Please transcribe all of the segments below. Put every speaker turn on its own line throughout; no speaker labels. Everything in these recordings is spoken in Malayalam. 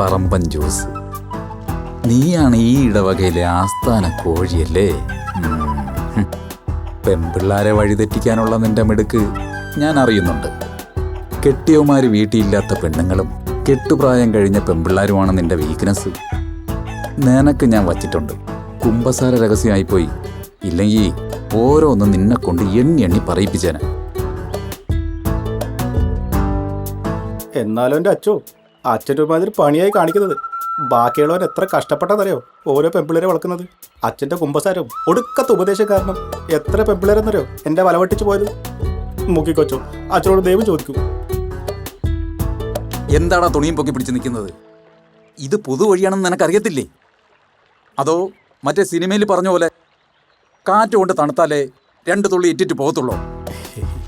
പറമ്പൻ ജ്യൂസ് നീയാണ് ഈ ഇടവകയിലെ ആസ്ഥാന കോഴിയല്ലേ. പെൺപിള്ളാരെ വഴിതെറ്റിക്കാനുള്ള നിന്റെ മിടുക്ക് ഞാൻ അറിയുന്നുണ്ട്. കെട്ടിയവന്മാർ വീട്ടിലില്ലാത്ത പെണ്ണുങ്ങളും കെട്ടുപ്രായം കഴിഞ്ഞ പെൺപിള്ളാരുമാണ് നിന്റെ വീക്ക്നെസ് നിനക്ക് ഞാൻ വച്ചിട്ടുണ്ട്. കുംഭസാര രഹസ്യമായിപ്പോയി. ഇല്ലെങ്കിൽ ഓരോന്നും നിന്നെ കൊണ്ട് എണ്ണി എണ്ണി പറയിപ്പിച്ചേനെ.
എന്നാലും എന്റെ അച്ചോ അച്ഛന്റെ ഒരുമാതിരി പണിയായി കാണിക്കുന്നത്. ബാക്കിയുള്ളവൻ എത്ര കഷ്ടപ്പെട്ടതറിയോ ഓരോ പെമ്പിളരെ വളർക്കുന്നത് അച്ഛന്റെ കുമ്പസാരവും ഒടുക്കത്തെ ഉപദേശം കാരണം എത്ര പെമ്പിളരെന്നറിയോ എന്റെ വലവെട്ടിച്ച് പോയത്. മുക്കിക്കൊച്ചോ അച്ഛനോട് ദൈവം ചോദിക്കും.
എന്താടാ തുണിയും പൊക്കി പിടിച്ച് നിൽക്കുന്നത്? ഇത് പൊതുവഴിയാണെന്ന് നിനക്കറിയത്തില്ലേ? അതോ മറ്റേ സിനിമയിൽ പറഞ്ഞ പോലെ കാറ്റ് കൊണ്ട് തണുത്താലേ രണ്ട് തുള്ളി ഇറ്റിറ്റ് പോകത്തുള്ളൂ?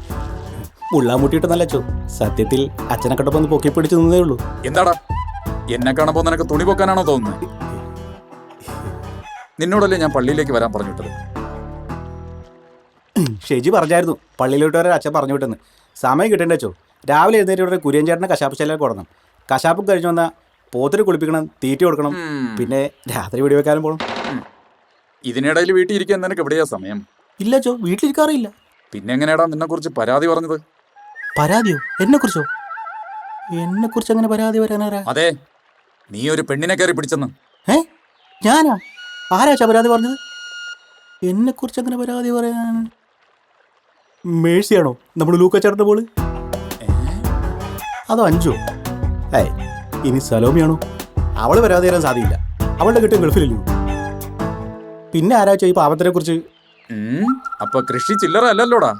മുള്ളാമുട്ടിയിട്ട് നല്ല അച്ചോ സത്യത്തിൽ അച്ഛനെ കണ്ടപ്പോൾ ഒന്ന് പൊക്കി പിടിച്ചു ഉള്ളൂ.
എന്താടാ? എന്നെ കാണുമ്പോൾ നിനക്ക് തുണി പൊക്കാനാണോ തോന്നുന്നത്? നിന്നോടല്ലേ ഞാൻ പള്ളിയിലേക്ക് വരാൻ പറഞ്ഞിട്ടത്.
ഷെജി പറഞ്ഞായിരുന്നു. പള്ളിയിലോട്ട് വരെ അച്ഛൻ പറഞ്ഞു വിട്ടെന്ന്. സമയം കിട്ടേണ്ട അച്ചോ രാവിലെ എഴുന്നേറ്റ് ഉടനെ കുര്യൻ ചേട്ടനെ കശാപ്പ് ശാലയിൽ കൊടുക്കണം കശാപ്പ് കഴിഞ്ഞു വന്നാൽ പോത്തിന് കുളിപ്പിക്കണം തീറ്റി കൊടുക്കണം പിന്നെ രാത്രി വെടി വെക്കാനും പോകണം
ഇതിനിടയിൽ വീട്ടിൽ ഇരിക്കാൻ നിനക്ക് എവിടെയാ സമയം?
ഇല്ല ചോ വീട്ടിലിരിക്കാറില്ല
പിന്നെ എങ്ങനെയാടാ നിന്നെ കുറിച്ച് പരാതി പറഞ്ഞത്?
പരാതിയോ? എന്നെ കുറിച്ചോ എന്നെ കുറിച്ച് അങ്ങനെ പരാതി വരാനാരാ?
അതെ നീ ഒരു പെണ്ണിനെ കയറി പിടിച്ചെന്ന്.
ഏ? ഞാനാ? ആരാച്ചാ പരാതി പറഞ്ഞത്? എന്നെ കുറിച്ച് അങ്ങനെ പരാതി പറയാൻ മേഴ്സിയാണോ? നമ്മൾ ലൂക്ക ലൂക്കച്ചാറിന്റെ പോൾ അതോ അഞ്ചോ ഏ ഇനി സലോമിയാണോ? അവൾ പരാതി തരാൻ സാധ്യയില്ല അവളുടെ കിട്ടും ഗൾഫിലല്ലോ പിന്നെ ആരാച്ചാ ഈ പാപത്തിനെ കുറിച്ച്?
അപ്പൊ കൃഷി ചില്ലറ അല്ലല്ലോടാ.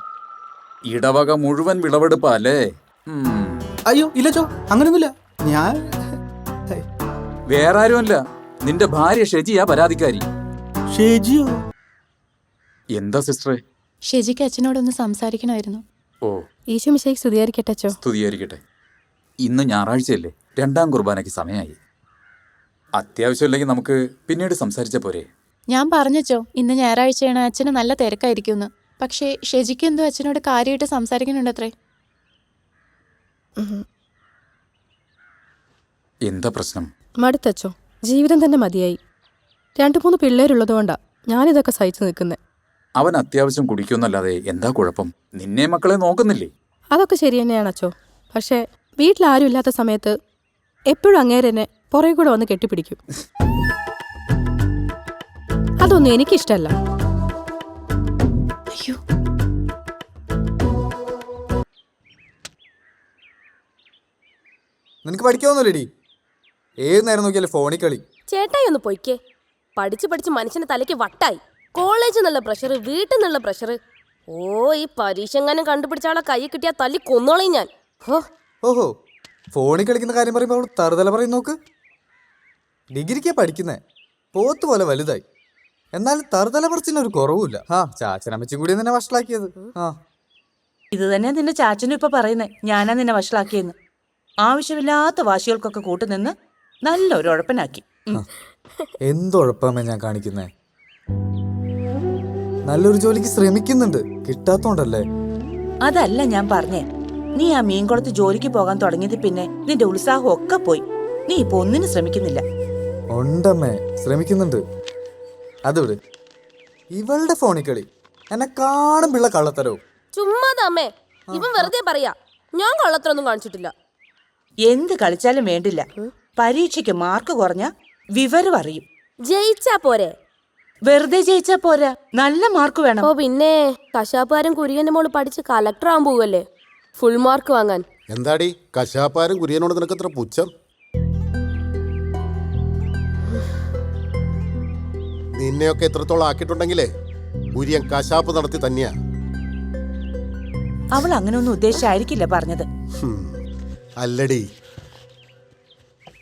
ഇടവക മുഴുവൻ വിളവെടുപ്പല്ലേ?
അയ്യോ ഇല്ലച്ചോ അങ്ങനെയൊന്നുമില്ല ഞാൻ
വേറെ ആരുമല്ല നിന്റെ ഭാര്യ ഷെജിയാ പരാതിക്കാരി.
ഷെജിയോ?
എന്താ സിസ്റ്ററെ?
ഷെജിക്ക് അച്ഛനോടൊന്ന് സംസാരിക്കണമായിരുന്നു.
ഓ.
ഈശോ മിശേക്ക് സ്തുതിയായിരിക്കട്ടെ അച്ഛോ.
സ്തുതിയായിരിക്കട്ടെ. ഇന്ന് ഞായറാഴ്ചയല്ലേ? രണ്ടാം കുർബാനയ്ക്ക് സമയമായി. അത്യാവശ്യമില്ലെങ്കിൽ നമുക്ക് പിന്നീട് സംസാരിച്ച പോരെ.
ഞാൻ പറഞ്ഞച്ചോ ഇന്ന് ഞായറാഴ്ചയാണ് അച്ഛന് നല്ല തിരക്കായിരിക്കുമെന്ന്. പക്ഷേ ഷെജിക്ക് എന്തോ അച്ഛനോട് കാര്യമായിട്ട് സംസാരിക്കുന്നുണ്ടത്രേ.
എന്താ പ്രശ്നം?
മടുത്തച്ചോ ജീവിതം തന്നെ മതിയായി. രണ്ടു മൂന്ന് പിള്ളേരുള്ളതുകൊണ്ടാ ഞാനിതൊക്കെ സഹിച്ചു നിൽക്കുന്നത്
അവൻ അത്യാവശ്യം കുടിക്കുമെന്നല്ലാതെ എന്താ കുഴപ്പം? നിന്നെ മക്കളെ നോക്കുന്നില്ലേ?
അതൊക്കെ ശരി തന്നെയാണ് അച്ചോ പക്ഷേ വീട്ടിലാരും ഇല്ലാത്ത സമയത്ത് എപ്പോഴും അങ്ങേരെ എന്നെ പുറകെ കൂടെ വന്ന് കെട്ടിപ്പിടിക്കും. അതൊന്നും എനിക്കിഷ്ടല്ല.
അയ്യോ
നിനക്ക് പഠിക്കാവുന്നില്ലടി? ഏത് നേരം നോക്കിയാലും ഫോണിൽ കളി.
ചേട്ടായി ഒന്ന് പൊയ്ക്കേ. പഠിച്ച് പഠിച്ച് മനുഷ്യന്റെ തലയ്ക്ക് വട്ടായി. കോളേജിൽ നിന്നുള്ള പ്രഷർ വീട്ടിൽ നിന്നുള്ള പ്രഷർ ഓ ഈ പരീക്ഷ എങ്ങാനും കണ്ടുപിടിച്ച ആളെ കൈ കിട്ടിയാ തല്ലി കൊന്നോളയും ഞാൻ. ഹോ.
ഓഹോ. ഫോണിൽ കളിക്കുന്ന കാര്യം പറയുമ്പോൾ അവൾ തറുതല പറയും നോക്ക്. ഡിഗ്രിക്കാ പഠിക്കുന്നേ. പോത്ത് പോലെ വലുതായി. എന്നാലും തറുതല പറച്ചിന് ഒരു കുറവുമില്ല ആ ചാച്ചനമ്മച്ചും കൂടി നിന്നെ വഷളാക്കിയത്. ആ
ഇത് തന്നെ നിന്റെ ചാച്ചനും ഇപ്പൊ പറയുന്നേ. ഞാനാ നിന്നെ വഷളാക്കിയെന്ന്. ആവശ്യമില്ലാത്ത വാശികൾക്കൊക്കെ കൂട്ടുനിന്ന് നല്ലൊരു ഉഴപ്പനാക്കി. എന്തൊഴപ്പമേ
എന്തുഴപ്പമേ ഞാൻ കാണിക്കുന്നേ? നല്ലൊരു ജോലിക്ക് ശ്രമിക്കുന്നുണ്ട്. കിട്ടാത്തോണ്ടല്ലേ?
അതല്ല ഞാൻ പറഞ്ഞേ. നീ ആ മീൻകുളത്ത് ജോലിക്ക് പോകാൻ തുടങ്ങിയത് പിന്നെ നിന്റെ ഉത്സാഹം ഒക്കെ പോയി. നീ ഇപ്പൊ ഒന്നിനും ശ്രമിക്കുന്നില്ല.
ഉണ്ടമ്മേ ശ്രമിക്കുന്നുണ്ട്. അതുവിട് ഇവളുടെ ഫോണിൽ കളി. എന്നെ കാണും പിള്ള കള്ളത്തരവും.
ചുമ്മാതാ ഇവൻ വെറുതെ പറയാ ഞാൻ കള്ളത്തരൊന്നും കാണിച്ചിട്ടില്ല.
എന്ത് കളിച്ചാലും വേണ്ടില്ല. പരീക്ഷയ്ക്ക് മാർക്ക് കുറഞ്ഞ വിവരം അറിയും.
ജയിച്ചാ പോരെ?
വെറുതെ ജയിച്ചാ പോരാ. നല്ല മാർക്ക് വേണം.
ഓ പിന്നെ കശാപ്പാരും കുര്യന്റെ മോൾ പഠിച്ച് കളക്ടർ ആവാൻ പോവല്ലേ? ഫുൾ മാർക്ക് വാങ്ങാൻ.
എന്താടി? കശാപ്പാരും കുര്യനോട് നിനക്ക് നിനക്കത്ര പുച്ഛം? നിന്നെയൊക്കെ എത്രത്തോളം ആക്കിയിട്ടുണ്ടെങ്കിലേ കുര്യൻ കശാപ്പ് നടത്തി തന്നെയാ.
അവൾ അങ്ങനെ ഒന്നും ഉദ്ദേശിച്ചായിരിക്കില്ല പറഞ്ഞത്.
അല്ലടി.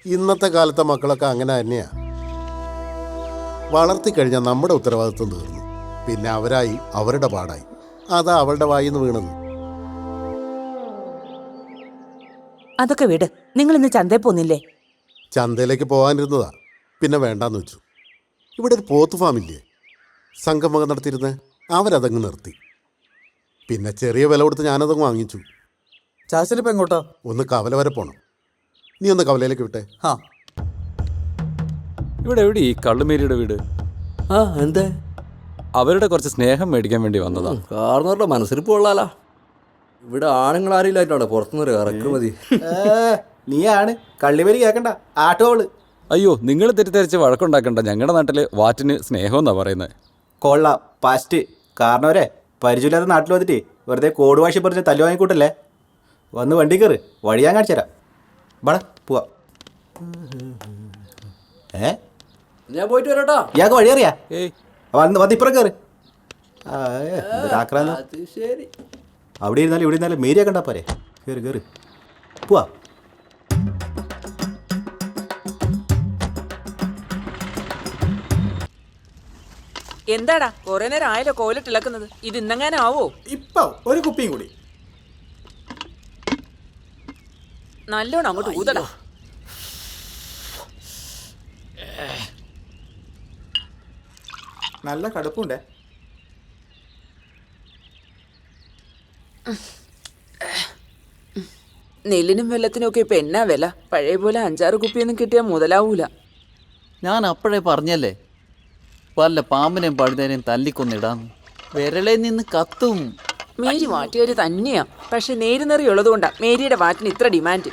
ഇന്നത്തെ കാലത്തെ മക്കളൊക്കെ അങ്ങനെ തന്നെയാ. വളർത്തിക്കഴിഞ്ഞാൽ നമ്മുടെ ഉത്തരവാദിത്വം തീർന്നു. പിന്നെ അവരായി അവരുടെ പാടായി. അതാ അവളുടെ വായിന്ന് വീണത്.
അതൊക്കെ വിട്. നിങ്ങൾ ഇന്ന് ചന്തയിൽ പോന്നില്ലേ?
ചന്തയിലേക്ക് പോകാനിരുന്നതാ. പിന്നെ വേണ്ടാന്ന് വെച്ചു. ഇവിടെ ഒരു പോത്ത് ഫാമില്ലേ? സംഘം വക നടത്തിയിരുന്ന അവരതങ്ങ് നിർത്തി. പിന്നെ ചെറിയ വില കൊടുത്ത് ഞാനതങ്ങ് വാങ്ങിച്ചു.
ചാച്ചനിപ്പോ എങ്ങോട്ടാ?
ഒന്ന് കവല വരെ പോണം. നീ ഒന്ന് കവലയിലേക്ക് വിട്ടെ.
ആ.
ഇവിടെ എവിടെ ഈ കള്ളുമേരിയുടെ വീട്?
ആ എന്തേ?
അവരുടെ കുറച്ച് സ്നേഹം മേടിക്കാൻ വേണ്ടി വന്നതാ.
കാർന്നവരുടെ മനസ്സിരിപ്പ് കൊള്ളാലാ ഇവിടെ ആണുങ്ങൾ ആരില്ലായിട്ടാണ് പുറത്തുനിന്നൊരു ഇറക്കുമതി.
നീയാണ് കള്ളിമേരി കേക്കണ്ട. ആട്ടോൾ
അയ്യോ നിങ്ങൾ തെറ്റിദ്ധരിച്ച് വഴക്കുണ്ടാക്കണ്ട. ഞങ്ങളുടെ നാട്ടിൽ വാറ്റിന് സ്നേഹം എന്നാ പറയുന്നത്
കൊള്ളാം. പാസ്റ്റ്. കാരണവരെ പരിചയമില്ലാത്ത നാട്ടിൽ വന്നിട്ട് വെറുതെ കോട് വാശി പറഞ്ഞ് തല്ലു വാങ്ങിക്കൂട്ടല്ലേ? വന്ന് വണ്ടി കയറ്. വഴി ഞാൻ കാണിച്ചു തരാം. ബടാ പോവാ. ഏ?
ഞാൻ പോയിട്ട് വരാട്ടോ.
ഇയാൾക്ക് വഴി അറിയാ?
ഏയ്.
വന്ന് വന്ന് ഇപ്പുറം കയറ്. അവിടെ ഇരുന്നാലും ഇവിടെ ഇരുന്നാലും മേരിയാക്കണ്ട കണ്ടാ പോരെ. കയറി കയറി. പോവാ.
എന്താടാ? കൊറേ നേരം ആയല്ലോ കോലിട്ട് ഇളക്കുന്നത് ഇത് ഇന്നെങ്ങാനും ആവോ?
ഇപ്പൊ ഒരു കുപ്പിയും കൂടി.
നല്ലോണം അങ്ങോട്ട് ഊതടാ.
നല്ല കടുപ്പുണ്ടേ.
നെല്ലിനും വെള്ളത്തിനും ഒക്കെ ഇപ്പൊ എന്നാ വില? പഴയ പോലെ അഞ്ചാറ് കുപ്പിയൊന്നും കിട്ടിയാൽ മുതലാവൂല.
ഞാൻ അപ്പോഴേ പറഞ്ഞല്ലേ വല്ല പാമ്പിനെയും പഴുതേനെയും തല്ലിക്കൊന്നിടാം. വിരളെ നിന്ന് കത്തും.
മേരി മാറ്റിയവര് തന്നെയാ. പക്ഷെ നേരുന്നറി ഉള്ളതുകൊണ്ടാ മേരിയുടെ വാറ്റിന് ഇത്ര ഡിമാൻഡ്.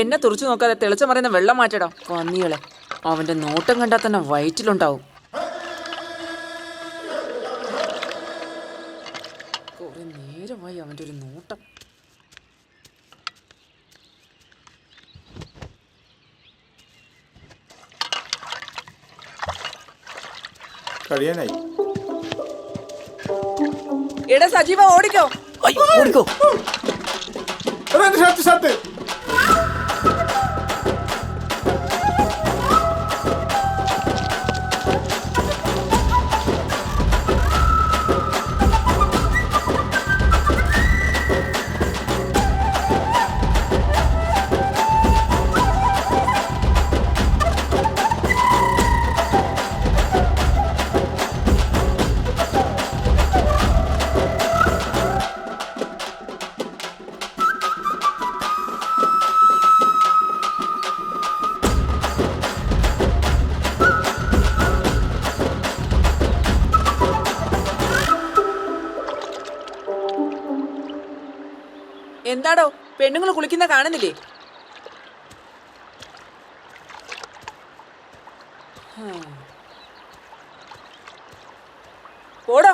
എന്നെ തുറച്ചു നോക്കാതെ തെളിച്ച മറിയുന്ന വെള്ളം മാറ്റടാ. പന്നികളെ അവന്റെ നോട്ടം കണ്ടാൽ തന്നെ വയറ്റിലുണ്ടാവും കുറെ നേരമായി അവന്റെ ഒരു നോട്ടം
കഴിയാനായി
എടാ സജീവ ഓടിക്കോ.
ഓടിക്കോ.
Shirt shirt.
എന്താടോ? പെണ്ണുങ്ങൾ കുളിക്കുന്ന കാണുന്നില്ലേ. പോടോ.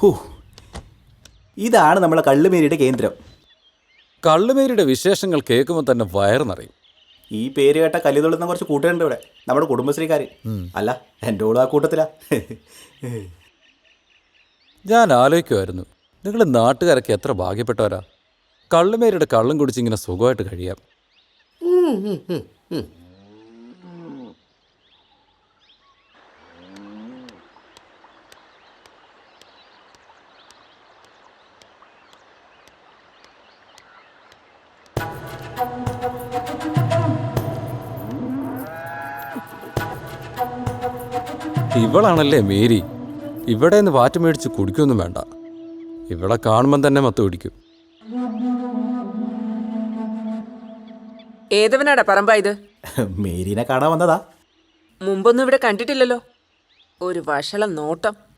ഹൂ. ഇതാണ് നമ്മളെ കള്ളുമേരിയുടെ കേന്ദ്രം.
കള്ളുമേരിയുടെ വിശേഷങ്ങൾ കേൾക്കുമ്പോൾ തന്നെ വയറ് നിറയും.
ഈ പേര് കേട്ട കല്ലുതൊള്ളുന്ന കുറച്ച് കൂട്ടുകാരുണ്ട് ഇവിടെ. നമ്മുടെ കുടുംബശ്രീക്കാർ അല്ല എന്റെ ഓളും ആ കൂട്ടത്തിലാ.
ഞാൻ ആലോചിക്കുമായിരുന്നു നിങ്ങൾ നാട്ടുകാരൊക്കെ എത്ര ഭാഗ്യപ്പെട്ടവരാ? കള്ളുമേരിയുടെ കള്ളും കുടിച്ച് ഇങ്ങനെ സുഖമായിട്ട് കഴിയാം. ഇവളാണല്ലേ മേരി? ഇവിടെ നിന്ന് വാറ്റ് മേടിച്ച് കുടിക്കൊന്നും വേണ്ട. ഇവിടെ കാണുമ്പം തന്നെ മത്ത് പിടിക്കും
ഏതവനാടാ പറമ്പ ഇത്?
മേരീനെ കാണാൻ വന്നതാ.
മുമ്പൊന്നും ഇവിടെ കണ്ടിട്ടില്ലല്ലോ. ഒരു വഷളം നോട്ടം.